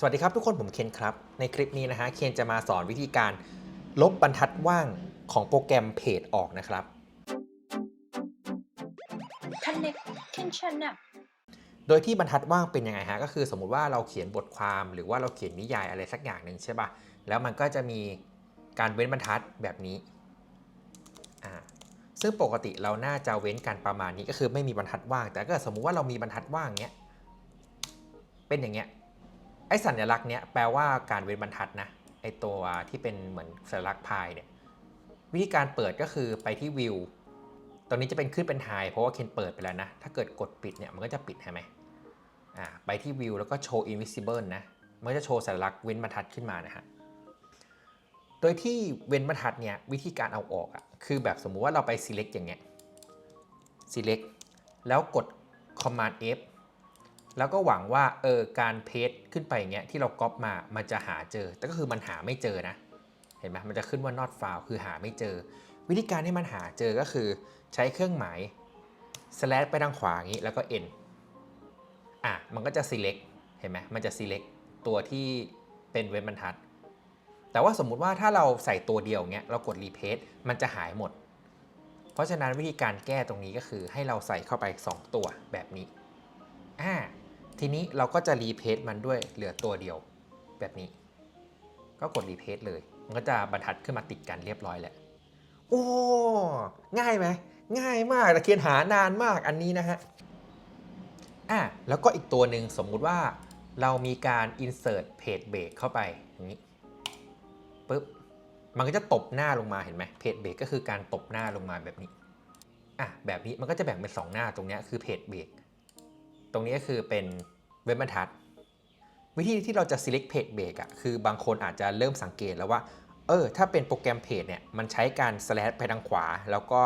สวัสดีครับทุกคนผมเคนครับ ในคลิปนี้นะฮะเคนจะมาสอนวิธีการลบบรรทัดว่างของโปรแกรมเพจออกนะครับ connection น่ะโดยที่บรรทัดว่างเป็นยังไงฮะก็คือสมมุติว่าเราเขียนบทความหรือว่าเราเขียนนิยายอะไรสักอย่างหนึ่งใช่ปะแล้วมันก็จะมีการเว้นบรรทัดแบบนี้อ่าซึ่งปกติเราน่าจะเว้นกันประมาณนี้ก็คือไม่มีบรรทัดว่าง แต่ก็สมมุติว่าเรามีบรรทัดว่างเนี้ยเป็นอย่างเงี้ย ไอ้สัญลักษณ์เนี้ยแปลว่าการเว้นบรรทัดนะไอ้ตัวที่เป็นเหมือนสัญลักษณ์พายเนี่ยวิธีการเปิดก็คือไปที่วิวตรงนี้จะเป็นขึ้นเป็นไฮเพราะว่าเคนเปิดไปแล้วนะ ถ้าเกิดกดปิดเนี่ยมันก็จะปิดใช่ไหมอ่าไปที่วิวแล้วก็โชว์ invisible นะ มันจะโชว์สัญลักษณ์เว้นบรรทัดขึ้นมานะฮะ โดยที่เว้นบรรทัดเนี่ยวิธีการเอาออกอะ่ะคือแบบสมมุติว่าเราไป select อย่างเงี้ย select แล้วกด command F แล้วก็หวังว่าเออการเพจขึ้นไปอย่างเงี้ยที่เราก๊อปมามันจะหาเจอ แต่ก็คือมันหาไม่เจอนะ เห็นไหมมันจะขึ้นว่า not found คือหาไม่เจอ วิธีการที่มันหาเจอก็คือใช้เครื่องหมาย slash ไปทางขวาอย่างนี้แล้วก็ n อะมันก็จะ select เห็นไหมมันจะ select ตัวที่เป็นเว้นบรรทัด แต่ว่าสมมุติว่าถ้าเราใส่ตัวเดียวเงี้ยเรากด replace มันจะหายหมด เพราะฉะนั้นวิธีการแก้ตรงนี้ก็คือให้เราใส่เข้าไป 2 ตัวแบบนี้อ่า ทีนี้เราก็จะ replace มันด้วยเหลือตัวเดียวแบบนี้ ก็กด replace เลย มันก็จะบรรทัดขึ้นมาติดกันเรียบร้อยแหล้วโอ้ง่ายไหมง่ายมากแต่เคียนหานานมากอันนี้นะฮะอะแล้วก็อีกตัวหนึ่งสมมุติว่าเรามีการ insert page break เข้าไปอย่างนี้ปุ๊บมันก็จะตบหน้าลงมาเห็นไหม page break ก็คือการตบหน้าลงมาแบบนี้อะแบบนี้มันก็จะแบ่งเป็น 2 หน้าตรงเนี้ยคือ page break ตรงนี้ก็คือเป็นเว็บบรรทัด วิธีที่เราจะ select page break อะคือบางคนอาจจะเริ่มสังเกตแล้วว่า เออ ถ้าเป็นโปรแกรมเพจเนี่ย มันใช้การ slash ไปทางขวา แล้วก็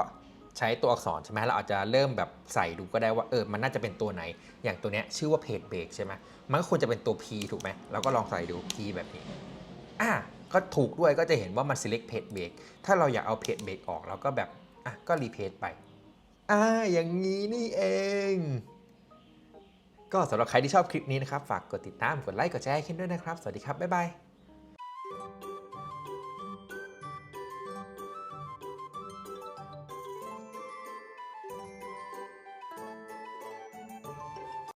ใช้ตัวอักษรใช่ไหมเราอาจจะเริ่มแบบใส่ดูก็ได้ว่า เออ มันน่าจะเป็นตัวไหน อย่างตัวเนี้ยชื่อว่าเพจเบรกใช่ไหมมันก็ควรจะเป็นตัว P ถูกไหมเราก็ลองใส่ดู P แบบนี้ อะ ก็ถูกด้วยก็จะเห็นว่ามัน select page break ถ้าเราอยากเอา page break ออกเราก็แบบ อะ ก็ replace ไป อ่า อย่างนี้นี่เอง ก็สำหรับใครที่ชอบคลิปนี้นะครับ ฝากกดติดตาม กดไลค์ กดแชร์ให้ขึ้นด้วยนะครับ สวัสดีครับ บ๊ายบาย